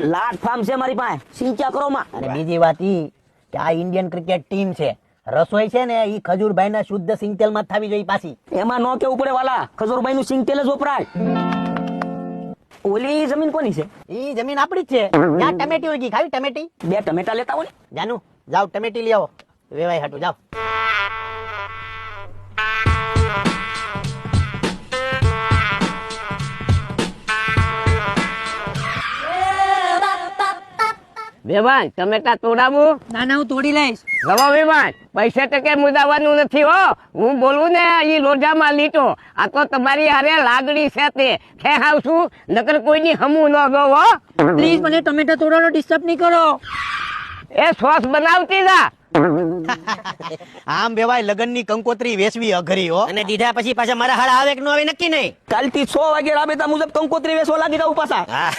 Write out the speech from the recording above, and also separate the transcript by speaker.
Speaker 1: લાટ farm છે મારી પાસે. સિંચા કરો માં.
Speaker 2: અને બીજી વાત ઈ કે આ ઇન્ડિયન ક્રિકેટ ટીમ છે. રસોઈ છે ને ઈ ખજૂરભાઈ ના શુદ્ધ સિંગતેલમાં થવી જોઈએ પાછી.
Speaker 1: એમાં નો કેવું પડે વાલા. ખજૂરભાઈ નું સિંગતેલ જ વપરાય. ઓલી જમીન કોની છે?
Speaker 2: ઈ જમીન આપડી જ છે. ત્યાં ટમેટી ઉગી ખાવી ટમેટી?
Speaker 1: બે ટમેટા લેતા હોય
Speaker 2: જાનુ જાવ ટમેટી લઈ આવો. વેવાય હાટુ જાઓ.
Speaker 3: વેવાન ટમેટા તોડાવું.
Speaker 4: ના ના હું તોડી લઈશ.
Speaker 3: રવા વેવાન પૈસા ટકે મુદાવાનું નથી હો. હું બોલું ને એ લોઢામાં લીટો. આ તો તમારી હારે લાગણી છે તે. ખેહાવશું નકર કોઈની હમું ન હો.
Speaker 4: પ્લીઝ મને ટમેટા તોડવાનો ડિસ્ટર્બ નહીં કરો.
Speaker 3: એ સોસ બનાવતી ના
Speaker 2: આમ વેવાય લગનની કંકોત્રી વેચવી અઘરી હો. અને દીધા પછી પાછા મારા હાડ આવે કે ન આવે નક્કી નહીં?
Speaker 1: કાલથી સો વાગે રાબેતા મુજબ કંકોત્રી વેચવા લાગી જાવ પાછા.
Speaker 2: હા.